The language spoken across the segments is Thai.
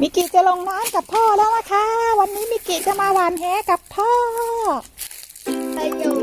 มิกิจะลงน้ำกับพ่อแล้วนะคะ วันนี้มิกิจะมาหวานแหกับพ่อไปอยู่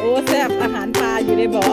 โอ้แซ่บอาหารปลาอยู่ในบ่อ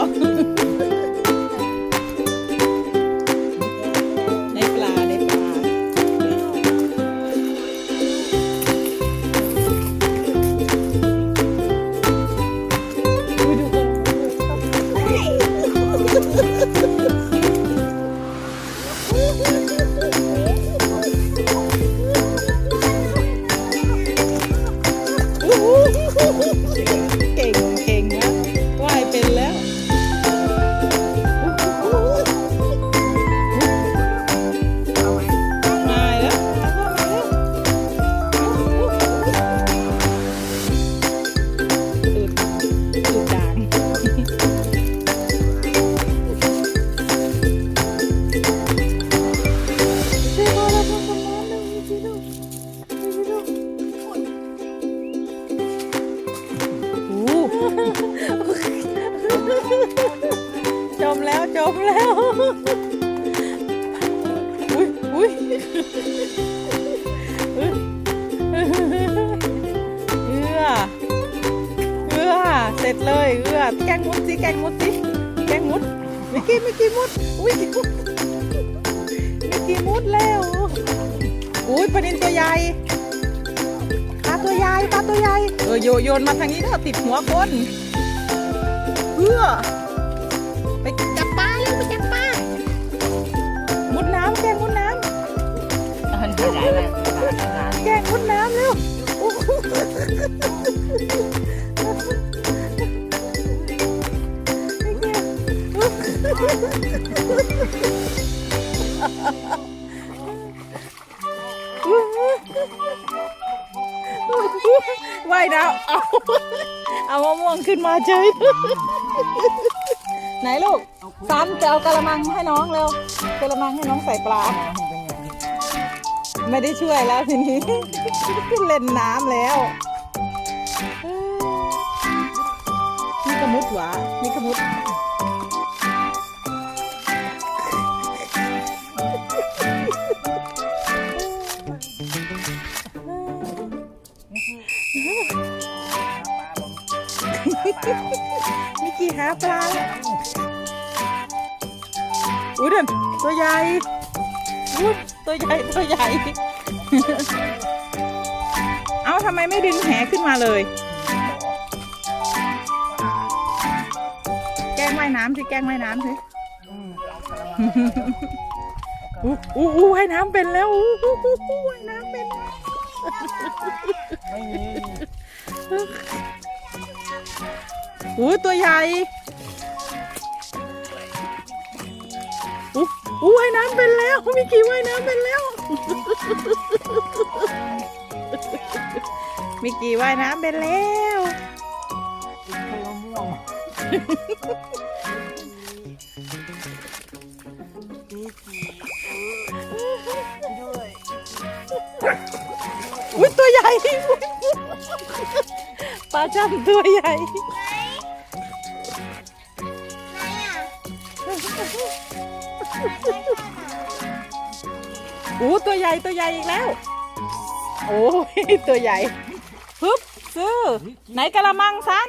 จมแล้ว อุ้ยอุ้ยเอือเอือเสร็จเลยเอือแกงมุดสิแกงมุดสิแกงมุดมิกกี้มิกกี้มุด อุ้ยมิกกี้มุดแล้วอุ้ยปลานินตัวใหญ่ปลาตัวใหญ่ปลาตัวใหญ่เออโยโยนมาทางนี้เถอะติดหัวคนเอือไป แกงมุดน้ำเร็วว่ายน้ำเอาเอามะม่วงขึ้นมาเฉยไหนลูกซันจะเอากระมังให้น้องเร็วกระมังให้น้องใส่ปลา ไม่ได้ช่วยแล้วทีนี้ เล่นน้ำแล้วนี่กระมุดหวะนี่กระมุดมิกกี้หาปลาแล้วอุ้ยเด่นตัวใหญ่ อุ้ยตัวใหญ่ตัวใหญ่ เอาทำไมไม่ดึงแหขึ้นมาเลย แกล้งว่ายน้ำสิแกล้งว่ายน้ำสิอู้อู้อู้ว่ายน้ำเป็นแล้วอู้อู้อู้อู้ว่ายน้ำเป็นแล้วไม่มีอู้ตัวใหญ่ อู้อู้ว่ายน้ำเป็นแล้วมิกกี้ว่ายน้ำเป็นแล้ว มิกกี้ว่ายน้ำเป็นแล้วกินข้าวม่วงด้วยอุ้ยตัวใหญ่ปลาช่อนตัวใหญ่อู้ โอ้ตัวใหญ่ตัวใหญ่อีกแล้ว โอ้ยตัวใหญ่ฮึบซื้อไหนกระมังสัน